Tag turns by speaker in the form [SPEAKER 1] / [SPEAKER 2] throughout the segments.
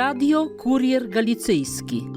[SPEAKER 1] Radio Kurier Galicyjski.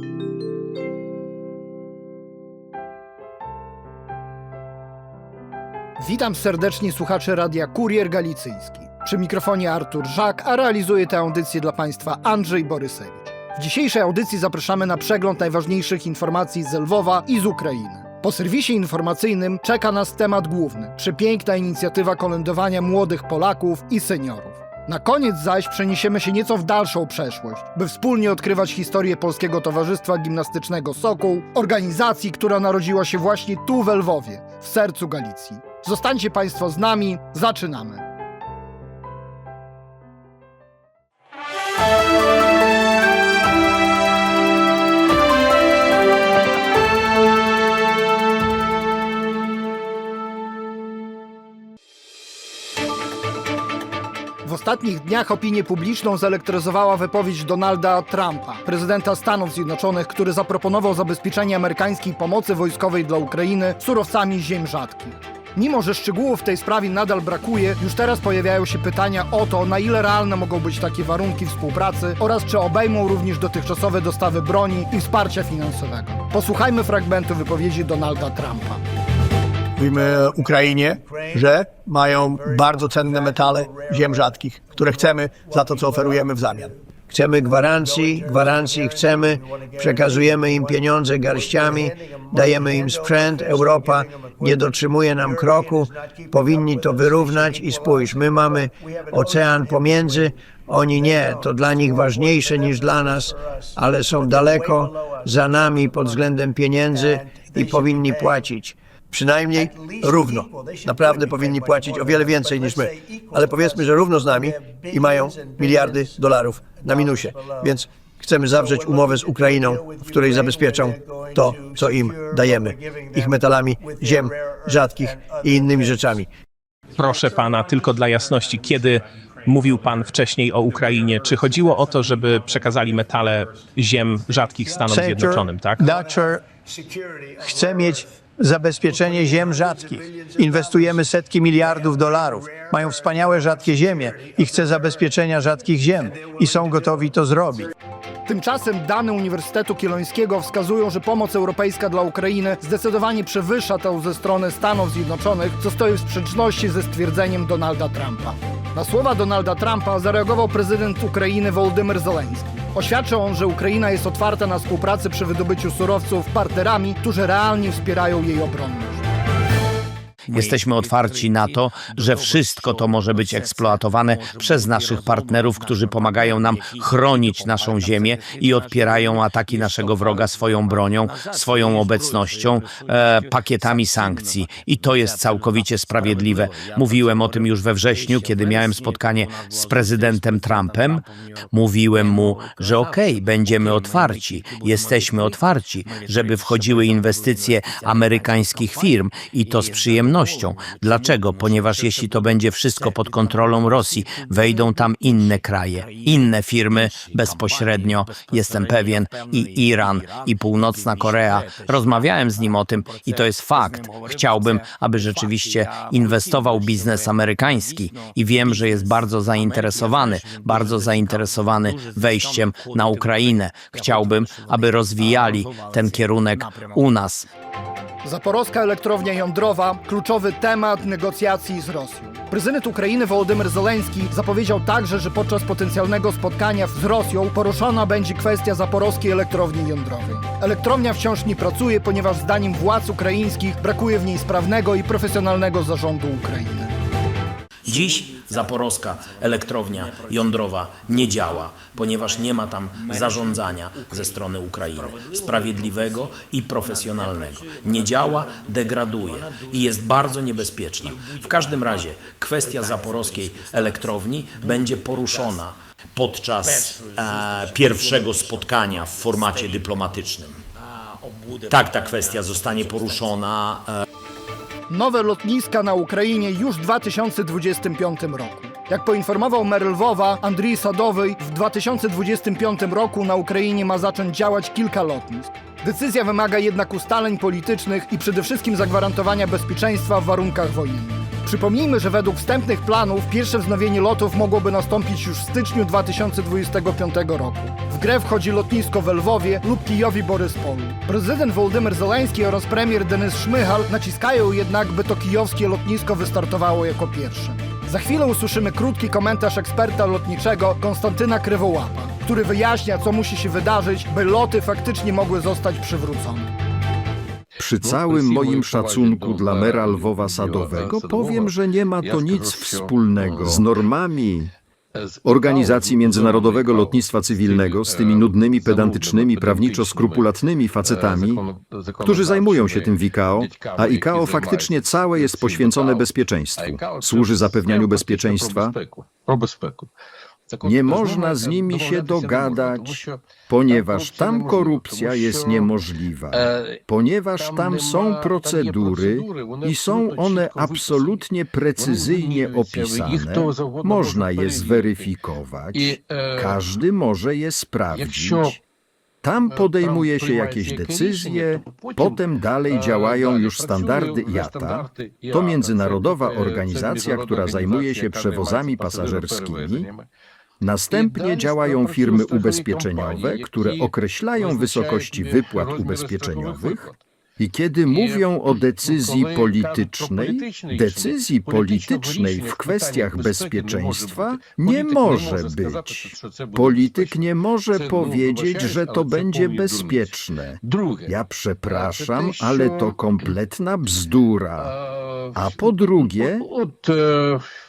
[SPEAKER 2] Witam serdecznie słuchaczy Radia Kurier Galicyjski. Przy mikrofonie Artur Żak, a realizuje tę audycję dla Państwa Andrzej Borysewicz. W dzisiejszej audycji zapraszamy na przegląd najważniejszych informacji z Lwowa i z Ukrainy. Po serwisie informacyjnym czeka nas temat główny przepiękna inicjatywa kolędowania młodych Polaków i seniorów. Na koniec zaś przeniesiemy się nieco w dalszą przeszłość, by wspólnie odkrywać historię Polskiego Towarzystwa Gimnastycznego Sokół, organizacji, która narodziła się właśnie tu w Lwowie, w sercu Galicji. Zostańcie Państwo z nami, zaczynamy. Ostatnich dniach opinię publiczną zelektryzowała wypowiedź Donalda Trumpa, prezydenta Stanów Zjednoczonych, który zaproponował zabezpieczenie amerykańskiej pomocy wojskowej dla Ukrainy surowcami ziem rzadkich. Mimo, że szczegółów w tej sprawie nadal brakuje, już teraz pojawiają się pytania o to, na ile realne mogą być takie warunki współpracy oraz czy obejmą również dotychczasowe dostawy broni i wsparcia finansowego. Posłuchajmy fragmentu wypowiedzi Donalda Trumpa.
[SPEAKER 3] Mówimy Ukrainie, że mają bardzo cenne metale ziem rzadkich, które chcemy za to, co oferujemy w zamian.
[SPEAKER 4] Chcemy gwarancji, gwarancji chcemy, przekazujemy im pieniądze garściami, dajemy im sprzęt, Europa nie dotrzymuje nam kroku, powinni to wyrównać i spójrz, my mamy ocean pomiędzy, oni nie, to dla nich ważniejsze niż dla nas, ale są daleko za nami pod względem pieniędzy i powinni płacić.
[SPEAKER 3] Przynajmniej równo. Naprawdę powinni płacić o wiele więcej niż my. Ale powiedzmy, że równo z nami i mają miliardy dolarów na minusie. Więc chcemy zawrzeć umowę z Ukrainą, w której zabezpieczą to, co im dajemy. Ich metalami, ziem rzadkich i innymi rzeczami.
[SPEAKER 5] Proszę pana, tylko dla jasności, kiedy mówił pan wcześniej o Ukrainie, czy chodziło o to, żeby przekazali metale ziem rzadkich Stanom Zjednoczonym, tak?
[SPEAKER 4] Chce mieć zabezpieczenie ziem rzadkich. Inwestujemy setki miliardów dolarów. Mają wspaniałe rzadkie ziemie i chce zabezpieczenia rzadkich ziem i są gotowi to zrobić.
[SPEAKER 2] Tymczasem dane Uniwersytetu Kielońskiego wskazują, że pomoc europejska dla Ukrainy zdecydowanie przewyższa tę ze strony Stanów Zjednoczonych, co stoi w sprzeczności ze stwierdzeniem Donalda Trumpa. Na słowa Donalda Trumpa zareagował prezydent Ukrainy Wołodymyr Zeleński. Oświadczył on, że Ukraina jest otwarta na współpracę przy wydobyciu surowców partnerami, którzy realnie wspierają jej obronność.
[SPEAKER 6] Jesteśmy otwarci na to, że wszystko to może być eksploatowane przez naszych partnerów, którzy pomagają nam chronić naszą ziemię i odpierają ataki naszego wroga swoją bronią, swoją obecnością, e, pakietami sankcji. I to jest całkowicie sprawiedliwe. Mówiłem o tym już we wrześniu, kiedy miałem spotkanie z prezydentem Trumpem. Mówiłem mu, że okej, będziemy otwarci, jesteśmy otwarci, żeby wchodziły inwestycje amerykańskich firm i to z przyjemnością. Dlaczego? Ponieważ jeśli to będzie wszystko pod kontrolą Rosji, wejdą tam inne kraje, inne firmy bezpośrednio, jestem pewien, i Iran, i Północna Korea. Rozmawiałem z nim o tym i to jest fakt. Chciałbym, aby rzeczywiście inwestował biznes amerykański i wiem, że jest bardzo zainteresowany, bardzo zainteresowany wejściem na Ukrainę. Chciałbym, aby rozwijali ten kierunek u nas.
[SPEAKER 2] Zaporowska elektrownia jądrowa kluczowy temat negocjacji z Rosją. Prezydent Ukrainy Wołodymyr Zeleński zapowiedział także, że podczas potencjalnego spotkania z Rosją poruszona będzie kwestia zaporowskiej elektrowni jądrowej. Elektrownia wciąż nie pracuje, ponieważ zdaniem władz ukraińskich brakuje w niej sprawnego i profesjonalnego zarządu Ukrainy.
[SPEAKER 6] Dziś zaporowska elektrownia jądrowa nie działa, ponieważ nie ma tam zarządzania ze strony Ukrainy sprawiedliwego i profesjonalnego. Nie działa, degraduje i jest bardzo niebezpieczna. W każdym razie kwestia zaporowskiej elektrowni będzie poruszona podczas e, pierwszego spotkania w formacie dyplomatycznym. Tak, ta kwestia zostanie poruszona. E,
[SPEAKER 2] Nowe lotniska na Ukrainie już w 2025 roku. Jak poinformował mer Lwowa Andrii Sadowy, w 2025 roku na Ukrainie ma zacząć działać kilka lotnisk. Decyzja wymaga jednak ustaleń politycznych i przede wszystkim zagwarantowania bezpieczeństwa w warunkach wojennych. Przypomnijmy, że według wstępnych planów pierwsze wznowienie lotów mogłoby nastąpić już w styczniu 2025 roku. Grę wchodzi lotnisko w Lwowie lub Kijowi Boryspolu. Prezydent Wołodymyr Zeleński oraz premier Denis Szmychal naciskają jednak, by to kijowskie lotnisko wystartowało jako pierwsze. Za chwilę usłyszymy krótki komentarz eksperta lotniczego Konstantyna Krywołapa, który wyjaśnia, co musi się wydarzyć, by loty faktycznie mogły zostać przywrócone.
[SPEAKER 7] Przy całym moim szacunku dla mera Lwowa Sadowego powiem, że nie ma to nic wspólnego z normami Organizacji Międzynarodowego Lotnictwa Cywilnego z tymi nudnymi, pedantycznymi, prawniczo-skrupulatnymi facetami, którzy zajmują się tym w ICAO, a ICAO faktycznie całe jest poświęcone bezpieczeństwu. Służy zapewnianiu bezpieczeństwa. Nie można z nimi się dogadać, ponieważ tam korupcja jest niemożliwa, ponieważ tam są procedury i są one absolutnie precyzyjnie opisane. Można je zweryfikować, każdy może je sprawdzić. Tam podejmuje się jakieś decyzje, potem dalej działają już standardy IATA. To międzynarodowa organizacja, która zajmuje się przewozami pasażerskimi. Następnie działają firmy ubezpieczeniowe, które określają wysokości wypłat ubezpieczeniowych. I kiedy mówią o decyzji politycznej, decyzji politycznej w kwestiach bezpieczeństwa nie może być. Polityk nie może powiedzieć, że to będzie bezpieczne. Ja przepraszam, ale to kompletna bzdura. A po drugie,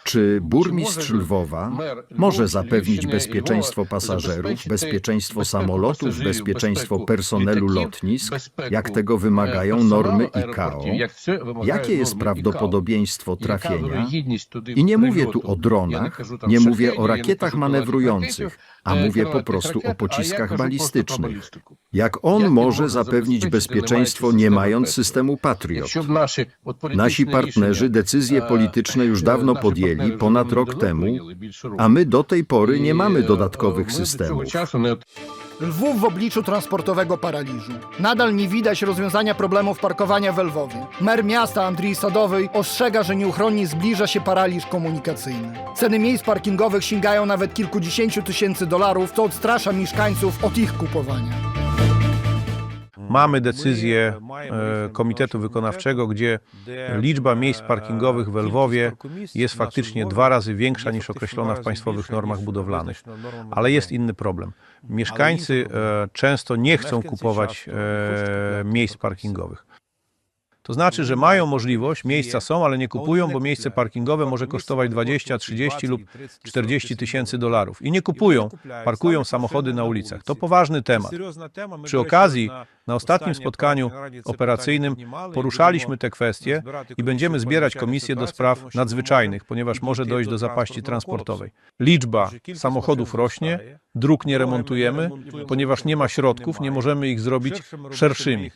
[SPEAKER 7] czy burmistrz Lwowa może zapewnić bezpieczeństwo pasażerów, bezpieczeństwo samolotów, bezpieczeństwo personelu lotnisk, jak tego wymagają normy ICAO? Jakie jest prawdopodobieństwo trafienia? I nie mówię tu o dronach, nie mówię o rakietach manewrujących, a mówię po prostu o pociskach balistycznych. Jak on może zapewnić bezpieczeństwo, nie mając systemu Patriot? Nasi partnerzy decyzje polityczne już dawno podjęli, ponad rok temu, a my do tej pory nie mamy dodatkowych systemów.
[SPEAKER 2] Lwów w obliczu transportowego paraliżu. Nadal nie widać rozwiązania problemów parkowania w Lwowie. Mer miasta Andrii Sadowej ostrzega, że nieuchronnie zbliża się paraliż komunikacyjny. Ceny miejsc parkingowych sięgają nawet kilkudziesięciu tysięcy dolarów, co odstrasza mieszkańców od ich kupowania.
[SPEAKER 8] Mamy decyzję e, Komitetu Wykonawczego, gdzie liczba miejsc parkingowych w Lwowie jest faktycznie dwa razy większa niż określona w państwowych normach budowlanych. Ale jest inny problem. Mieszkańcy e, często nie chcą kupować e, miejsc parkingowych. To znaczy, że mają możliwość, miejsca są, ale nie kupują, bo miejsce parkingowe może kosztować 20, 30 lub 40 tysięcy dolarów. I nie kupują, parkują samochody na ulicach. To poważny temat. Przy okazji, na ostatnim spotkaniu operacyjnym poruszaliśmy te kwestie i będziemy zbierać komisję do spraw nadzwyczajnych, ponieważ może dojść do zapaści transportowej. Liczba samochodów rośnie, dróg nie remontujemy, ponieważ nie ma środków, nie możemy ich zrobić szerszymi.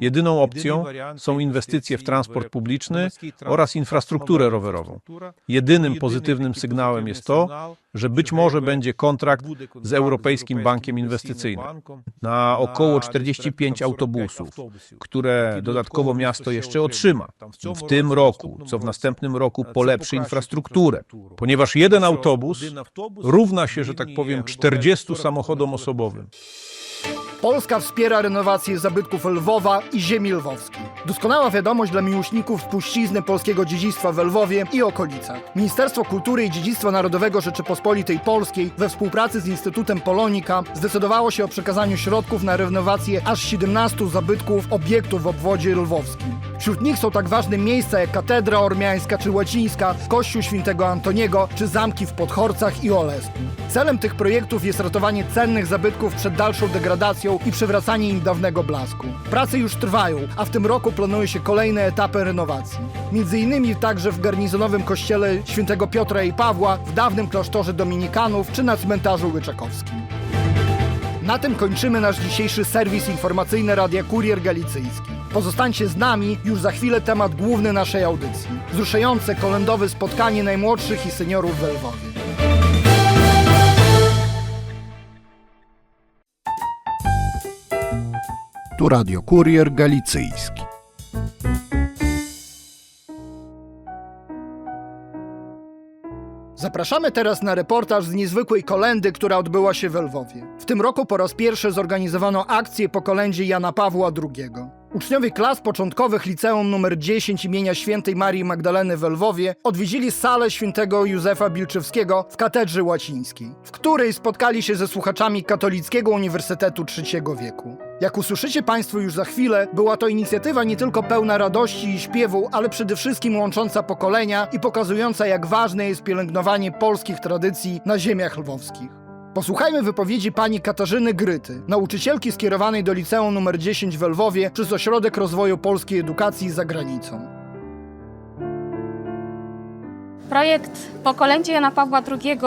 [SPEAKER 8] Jedyną opcją są inwestycje w transport publiczny oraz infrastrukturę rowerową. Jedynym pozytywnym sygnałem jest to, że być może będzie kontrakt z Europejskim Bankiem Inwestycyjnym na około 45 autobusów, które dodatkowo miasto jeszcze otrzyma. w tym roku, co w następnym roku polepszy infrastrukturę, ponieważ jeden autobus równa się, że tak powiem, 40 samochodom osobowym.
[SPEAKER 2] Polska wspiera renowację zabytków Lwowa i ziemi lwowskiej. Doskonała wiadomość dla miłośników spuścizny polskiego dziedzictwa w Lwowie i okolicach. Ministerstwo Kultury i Dziedzictwa Narodowego Rzeczypospolitej Polskiej we współpracy z Instytutem Polonika zdecydowało się o przekazaniu środków na renowację aż 17 zabytków obiektów w obwodzie lwowskim. Wśród nich są tak ważne miejsca jak Katedra Ormiańska czy Łacińska, Kościół Świętego Antoniego czy zamki w Podchorcach i Olesku. Celem tych projektów jest ratowanie cennych zabytków przed dalszą degradacją i przywracanie im dawnego blasku. Prace już trwają, a w tym roku planuje się kolejne etapy renowacji. Między innymi także w garnizonowym kościele świętego Piotra i Pawła, w dawnym klasztorze dominikanów czy na cmentarzu Łyczakowskim. Na tym kończymy nasz dzisiejszy serwis informacyjny Radia Kurier Galicyjski. Pozostańcie z nami, już za chwilę temat główny naszej audycji. Wzruszające kolędowe spotkanie najmłodszych i seniorów w Lwowie.
[SPEAKER 9] Radio Kurier Galicyjski.
[SPEAKER 2] Zapraszamy teraz na reportaż z niezwykłej kolendy, która odbyła się w Lwowie. W tym roku po raz pierwszy zorganizowano akcję po kolędzie Jana Pawła II. Uczniowie klas początkowych liceum nr 10 imienia świętej Marii Magdaleny w Lwowie odwiedzili salę świętego Józefa Bilczewskiego w katedrze łacińskiej, w której spotkali się ze słuchaczami Katolickiego Uniwersytetu III wieku. Jak usłyszycie Państwo już za chwilę, była to inicjatywa nie tylko pełna radości i śpiewu, ale przede wszystkim łącząca pokolenia i pokazująca, jak ważne jest pielęgnowanie polskich tradycji na ziemiach lwowskich. Posłuchajmy wypowiedzi pani Katarzyny Gryty, nauczycielki skierowanej do liceum nr 10 w Lwowie przez Ośrodek Rozwoju Polskiej Edukacji za granicą.
[SPEAKER 10] Projekt Po kolędzie Jana Pawła II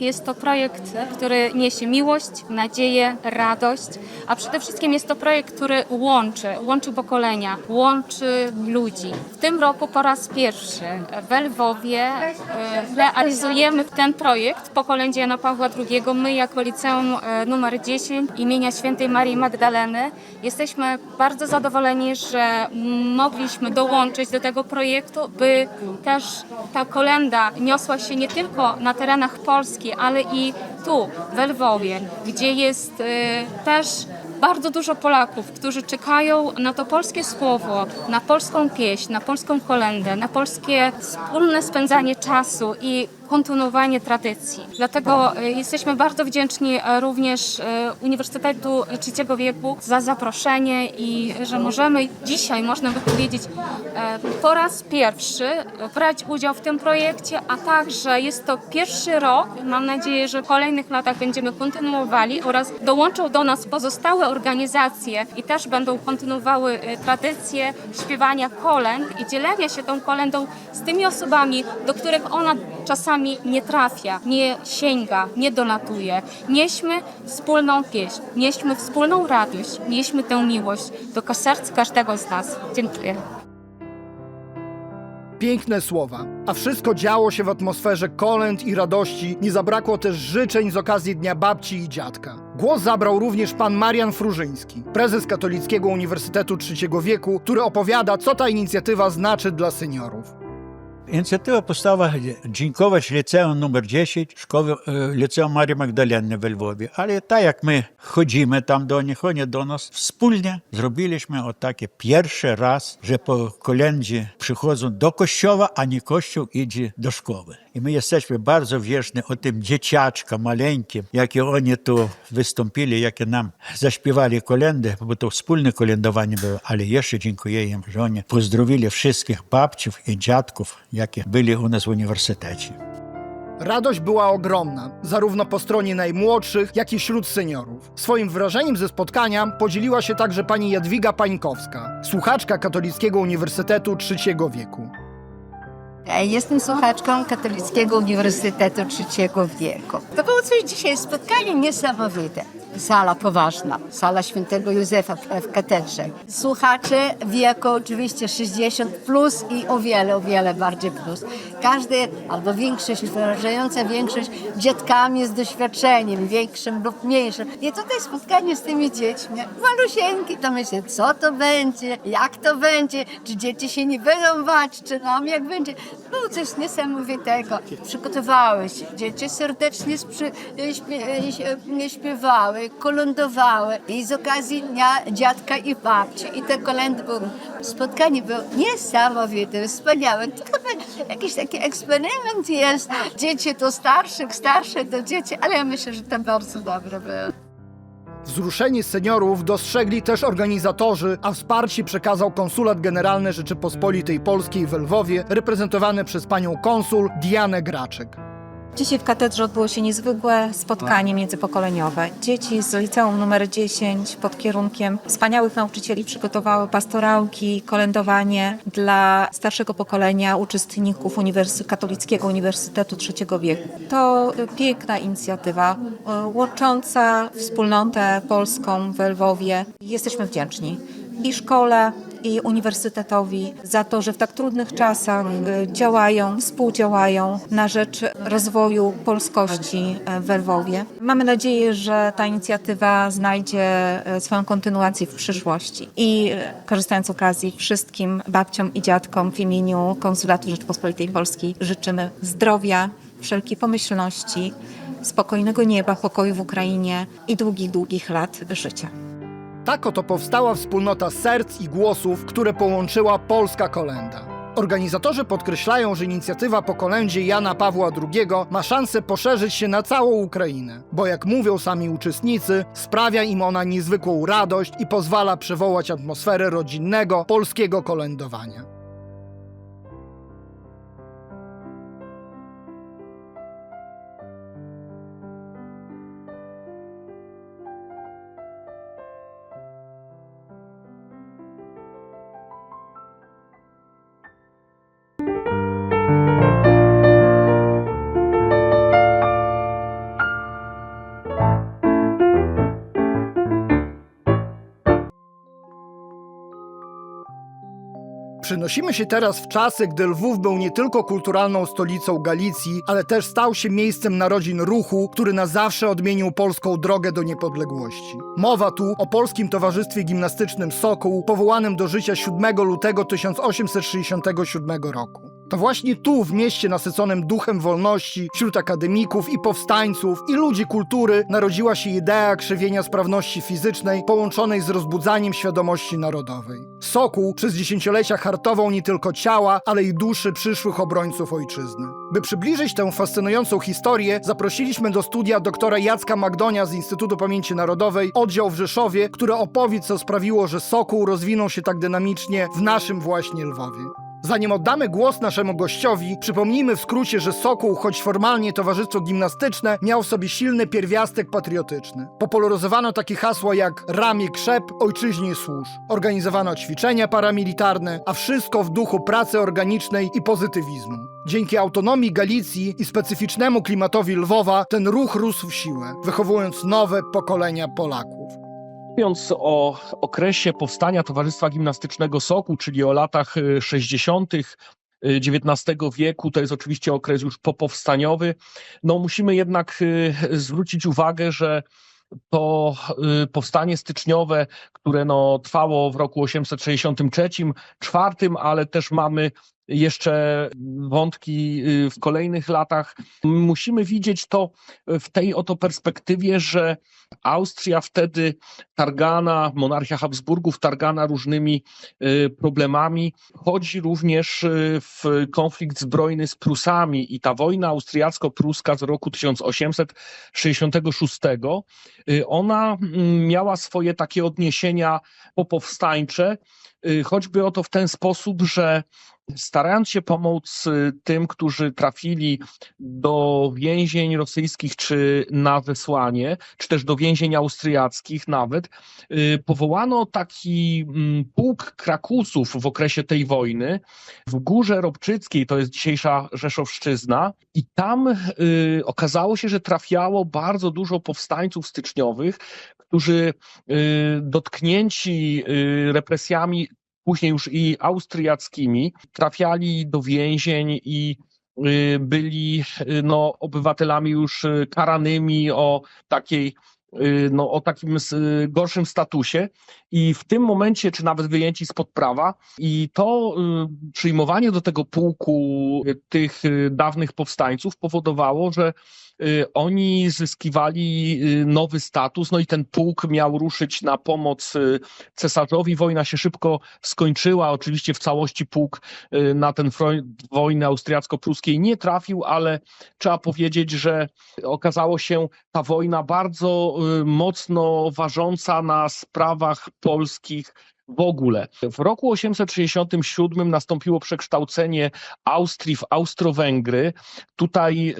[SPEAKER 10] jest to projekt, który niesie miłość, nadzieję, radość, a przede wszystkim jest to projekt, który łączy, łączy pokolenia, łączy ludzi. W tym roku po raz pierwszy w Lwowie e, realizujemy ten projekt Po kolędzie Jana Pawła II. My jako liceum e, numer 10 imienia świętej Marii Magdaleny jesteśmy bardzo zadowoleni, że mogliśmy dołączyć do tego projektu, by też ta kolenda niosła się nie tylko na terenach Polski, ale i tu, w Lwowie, gdzie jest e, też bardzo dużo Polaków, którzy czekają na to polskie słowo, na polską pieśń, na polską kolendę, na polskie wspólne spędzanie czasu i kontynuowanie tradycji. Dlatego e, jesteśmy bardzo wdzięczni e, również e, Uniwersytetu III wieku za zaproszenie i że możemy dzisiaj, można by powiedzieć, po raz pierwszy brać udział w tym projekcie, a także jest to pierwszy rok. Mam nadzieję, że w kolejnych latach będziemy kontynuowali oraz dołączą do nas pozostałe organizacje i też będą kontynuowały tradycję śpiewania kolęd i dzielenia się tą kolendą z tymi osobami, do których ona czasami nie trafia, nie sięga, nie dolatuje. Nieśmy wspólną pieśń, nieśmy wspólną radość, nieśmy tę miłość do serc każdego z nas. Dziękuję.
[SPEAKER 2] Piękne słowa, a wszystko działo się w atmosferze kolęd i radości, nie zabrakło też życzeń z okazji Dnia Babci i Dziadka. Głos zabrał również pan Marian Frużyński, prezes Katolickiego Uniwersytetu III wieku, który opowiada, co ta inicjatywa znaczy dla seniorów.
[SPEAKER 11] Ініціатива постава Джінькович ліцею номер 10 школи е, ліцею Марі Магдалени в Львові. Але так як ми ходимо там до них, вони до нас спільно зробили ж ми отаке перший раз вже по коленджі приходжу до Кощова, а не Кощов іде до школи. I my jesteśmy bardzo wdzięczni o tym dzieciaczkom maleńkim, jakie oni tu wystąpili, jakie nam zaśpiewali kolendy, bo to wspólne kolędowanie było, ale jeszcze dziękuję im, że oni pozdrowili wszystkich babciów i dziadków, jakie byli u nas w uniwersytecie.
[SPEAKER 2] Radość była ogromna, zarówno po stronie najmłodszych, jak i wśród seniorów. Swoim wrażeniem ze spotkania podzieliła się także pani Jadwiga Pańkowska, słuchaczka Katolickiego Uniwersytetu III wieku.
[SPEAKER 12] Jestem słuchaczką Katolickiego Uniwersytetu III wieku. To było coś dzisiaj, spotkanie niesamowite. Sala poważna, sala świętego Józefa w katedrze. Słuchacze wieku oczywiście 60 plus i o wiele, o wiele bardziej plus. Każdy, albo większość, wyrażająca większość dziadkami z doświadczeniem, większym lub mniejszym. I tutaj spotkanie z tymi dziećmi, malusieńki, to myślę, co to będzie, jak to będzie, czy dzieci się nie będą bać, czy nam jak będzie. Było coś niesamowitego. Przygotowały się, dzieci serdecznie sprzy, śpie, śpie, śpiewały, kolędowały i z okazji Dnia Dziadka i Babci i te kolendy były. Spotkanie było niesamowite, wspaniałe. To chyba jakiś taki eksperyment jest. Dzieci do starszych, starsze do dzieci, ale ja myślę, że to bardzo dobre było.
[SPEAKER 2] Wzruszenie seniorów dostrzegli też organizatorzy, a wsparcie przekazał Konsulat Generalny Rzeczypospolitej Polskiej w Lwowie, reprezentowany przez panią konsul Dianę Graczyk.
[SPEAKER 13] Dzisiaj w katedrze odbyło się niezwykłe spotkanie międzypokoleniowe. Dzieci z liceum numer 10 pod kierunkiem wspaniałych nauczycieli przygotowały pastorałki, kolędowanie dla starszego pokolenia uczestników Uniwersy Katolickiego Uniwersytetu III wieku. To piękna inicjatywa e, łącząca wspólnotę polską w Lwowie. Jesteśmy wdzięczni i szkole, i uniwersytetowi za to, że w tak trudnych czasach e, działają, współdziałają na rzecz rozwoju polskości e, w Lwowie. Mamy nadzieję, że ta inicjatywa znajdzie e, swoją kontynuację w przyszłości. I korzystając z okazji, wszystkim babciom i dziadkom w imieniu Konsulatu Rzeczypospolitej Polskiej życzymy zdrowia, wszelkiej pomyślności, spokojnego nieba, pokoju w Ukrainie i długich, długich lat życia.
[SPEAKER 2] Tak oto powstała wspólnota serc i głosów, które połączyła polska kolenda. Organizatorzy podkreślają, że inicjatywa po kolędzie Jana Pawła II ma szansę poszerzyć się na całą Ukrainę, bo jak mówią sami uczestnicy, sprawia im ona niezwykłą radość i pozwala przywołać atmosferę rodzinnego, polskiego kolędowania. Przenosimy się teraz w czasy, gdy Lwów był nie tylko kulturalną stolicą Galicji, ale też stał się miejscem narodzin ruchu, który na zawsze odmienił polską drogę do niepodległości. Mowa tu o Polskim Towarzystwie Gimnastycznym Sokół, powołanym do życia 7 lutego 1867 roku. To właśnie tu, w mieście nasyconym duchem wolności, wśród akademików i powstańców i ludzi kultury, narodziła się idea krzewienia sprawności fizycznej połączonej z rozbudzaniem świadomości narodowej. Sokół przez dziesięciolecia hartował nie tylko ciała, ale i duszy przyszłych obrońców ojczyzny. By przybliżyć tę fascynującą historię, zaprosiliśmy do studia doktora Jacka Magdonia z Instytutu Pamięci Narodowej, oddział w Rzeszowie, który opowie, co sprawiło, że Sokół rozwinął się tak dynamicznie w naszym właśnie Lwowie. Zanim oddamy głos naszemu gościowi, przypomnijmy w skrócie, że Sokół, choć formalnie towarzystwo gimnastyczne, miał w sobie silny pierwiastek patriotyczny. Popularyzowano takie hasła jak ramię krzep, ojczyźnie służ. Organizowano ćwiczenia paramilitarne, a wszystko w duchu pracy organicznej i pozytywizmu. Dzięki autonomii Galicji i specyficznemu klimatowi Lwowa ten ruch rósł w siłę, wychowując nowe pokolenia Polaków.
[SPEAKER 14] Mówiąc o okresie powstania Towarzystwa Gimnastycznego Soku, czyli o latach y, 60. XIX wieku, to jest oczywiście okres już popowstaniowy, no musimy jednak y, zwrócić uwagę, że to y, powstanie styczniowe, które no, trwało w roku 863, czwartym, ale też mamy jeszcze wątki y, w kolejnych latach. Musimy widzieć to w tej oto perspektywie, że Austria wtedy targana, monarchia Habsburgów targana różnymi y, problemami, chodzi również y, w konflikt zbrojny z Prusami i ta wojna austriacko-pruska z roku 1866, ona mm, miała swoje takie odniesienia popowstańcze, choćby oto w ten sposób, że starając się pomóc tym, którzy trafili do więzień rosyjskich czy na wysłanie, czy też do więzień austriackich nawet, powołano taki pułk krakusów w okresie tej wojny w Górze Robczyckiej, to jest dzisiejsza Rzeszowszczyzna. I tam okazało się, że trafiało bardzo dużo powstańców styczniowych, którzy dotknięci represjami później już i austriackimi, trafiali do więzień i byli no, obywatelami już karanymi o takiej no, o takim gorszym statusie. I w tym momencie, czy nawet wyjęci spod prawa i to przyjmowanie do tego pułku tych dawnych powstańców powodowało, że oni zyskiwali nowy status, no i ten pułk miał ruszyć na pomoc cesarzowi. Wojna się szybko skończyła. Oczywiście w całości pułk na ten front wojny austriacko-pruskiej nie trafił, ale trzeba powiedzieć, że okazało się ta wojna bardzo mocno ważąca na sprawach polskich w ogóle. W roku 867 nastąpiło przekształcenie Austrii w Austro-Węgry. Tutaj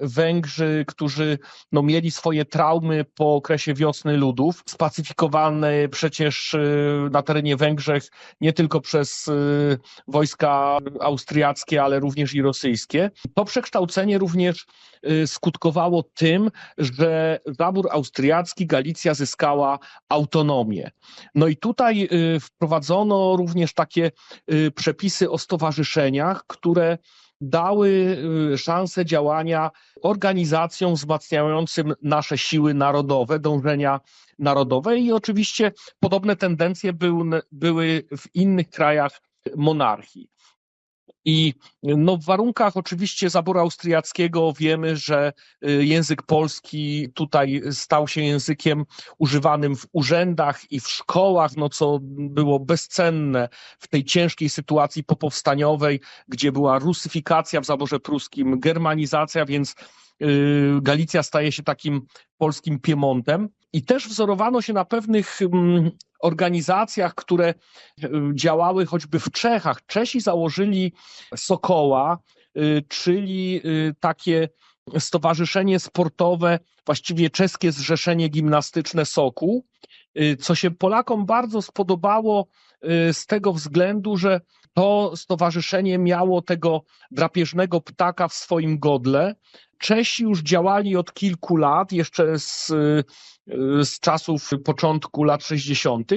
[SPEAKER 14] Węgrzy, którzy no, mieli swoje traumy po okresie wiosny ludów, spacyfikowane przecież na terenie Węgrzech nie tylko przez wojska austriackie, ale również i rosyjskie. To przekształcenie również skutkowało tym, że zabór austriacki, Galicja zyskała autonomię. No i tutaj wprowadzono również takie przepisy o stowarzyszeniach, które dały szansę działania organizacjom wzmacniającym nasze siły narodowe, dążenia narodowe i oczywiście podobne tendencje były w innych krajach monarchii. I no, w warunkach oczywiście zaboru austriackiego wiemy, że y, język polski tutaj stał się językiem używanym w urzędach i w szkołach, no co było bezcenne w tej ciężkiej sytuacji popowstaniowej, gdzie była rusyfikacja w zaborze pruskim, germanizacja, więc y, Galicja staje się takim polskim Piemontem. I też wzorowano się na pewnych mm, organizacjach, które y, działały choćby w Czechach. Czesi założyli Sokoła, y, czyli y, takie stowarzyszenie sportowe, właściwie czeskie zrzeszenie gimnastyczne Sokół, co się Polakom bardzo spodobało z tego względu, że to stowarzyszenie miało tego drapieżnego ptaka w swoim godle. Czesi już działali od kilku lat, jeszcze z, z czasów początku lat 60.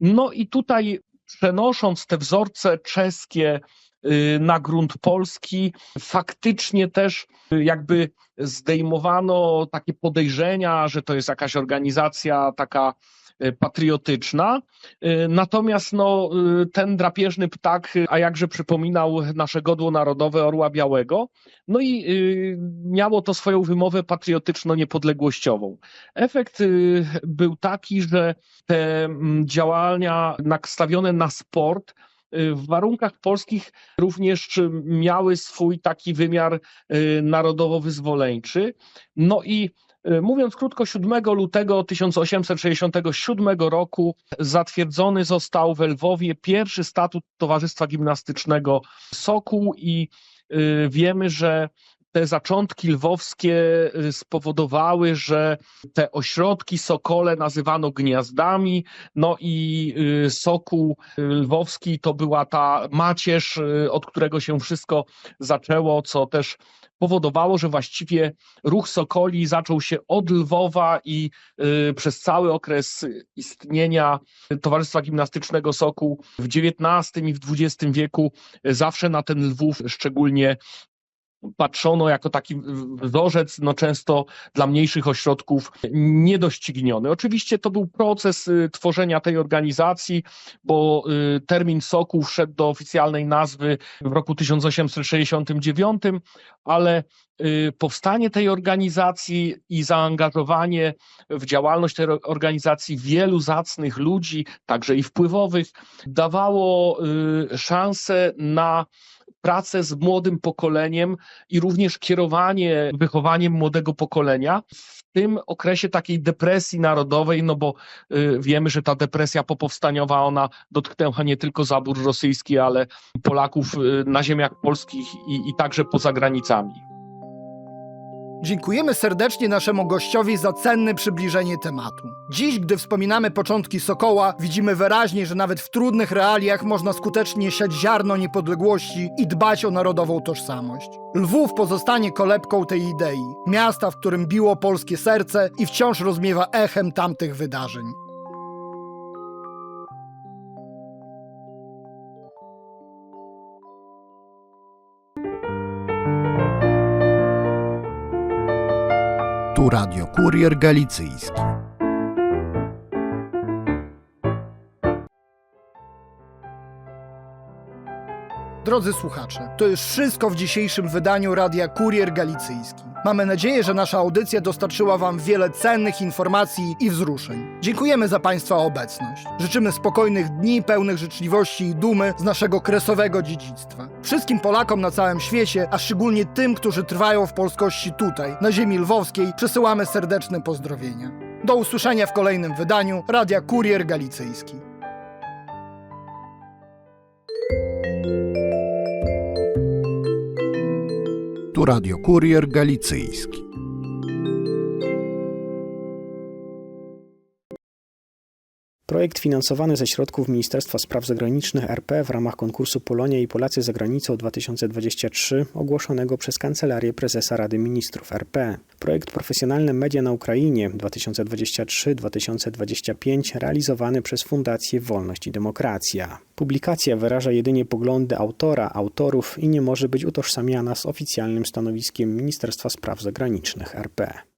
[SPEAKER 14] No i tutaj przenosząc te wzorce czeskie y, na grunt polski, faktycznie też jakby zdejmowano takie podejrzenia, że to jest jakaś organizacja taka y, patriotyczna. Y, Natomiast no, ten drapieżny ptak, a jakże przypominał nasze godło narodowe Orła Białego, no i miało to swoją wymowę patriotyczno-niepodległościową. Efekt był taki, że te działania nastawione na sport w warunkach polskich również miały swój taki wymiar narodowo-wyzwoleńczy. No i Mówiąc krótko, 7 lutego 1867 roku zatwierdzony został w Lwowie pierwszy statut Towarzystwa Gimnastycznego Sokół i wiemy, że te zaczątki lwowskie spowodowały, że te ośrodki sokole nazywano gniazdami, no i sokół lwowski to była ta macierz, od którego się wszystko zaczęło, co też powodowało, że właściwie ruch Sokoli zaczął się od Lwowa i y, przez cały okres istnienia Towarzystwa Gimnastycznego Sokół w XIX i w XX wieku zawsze na ten Lwów szczególnie patrzono jako taki wzorzec, no często dla mniejszych ośrodków niedościgniony. Oczywiście to był proces y, tworzenia tej organizacji, bo y, termin Sokół wszedł do oficjalnej nazwy w roku 1869, ale y, powstanie tej organizacji i zaangażowanie w działalność tej organizacji wielu zacnych ludzi, także i wpływowych, dawało szansę na pracę z młodym pokoleniem i również kierowanie wychowaniem młodego pokolenia w tym okresie takiej depresji narodowej, no bo y, wiemy, że ta depresja popowstaniowa, ona dotknęła nie tylko zabór rosyjski, ale Polaków y, na ziemiach polskich i, i także poza granicami.
[SPEAKER 2] Dziękujemy serdecznie naszemu gościowi za cenne przybliżenie tematu. Dziś, gdy wspominamy początki Sokoła, widzimy wyraźnie, że nawet w trudnych realiach można skutecznie siać ziarno niepodległości i dbać o narodową tożsamość. Lwów pozostanie kolebką tej idei, miasta, w którym biło polskie serce i wciąż rozmiewa echem tamtych wydarzeń.
[SPEAKER 9] Radio Kurier Galicyjski.
[SPEAKER 2] Drodzy słuchacze, to już wszystko w dzisiejszym wydaniu Radia Kurier Galicyjski. Mamy nadzieję, że nasza audycja dostarczyła Wam wiele cennych informacji i wzruszeń. Dziękujemy za Państwa obecność. Życzymy spokojnych dni, pełnych życzliwości i dumy z naszego kresowego dziedzictwa. Wszystkim Polakom na całym świecie, a szczególnie tym, którzy trwają w polskości tutaj, na ziemi lwowskiej, przesyłamy serdeczne pozdrowienia. Do usłyszenia w kolejnym wydaniu Radia Kurier Galicyjski.
[SPEAKER 9] Radio Kurier Galicyjski.
[SPEAKER 15] Projekt finansowany ze środków Ministerstwa Spraw Zagranicznych RP w ramach konkursu Polonia i Polacy za granicą 2023 ogłoszonego przez Kancelarię Prezesa Rady Ministrów RP. Projekt Profesjonalne Media na Ukrainie 2023-2025 realizowany przez Fundację Wolność i Demokracja. Publikacja wyraża jedynie poglądy autora, autorów i nie może być utożsamiana z oficjalnym stanowiskiem Ministerstwa Spraw Zagranicznych RP.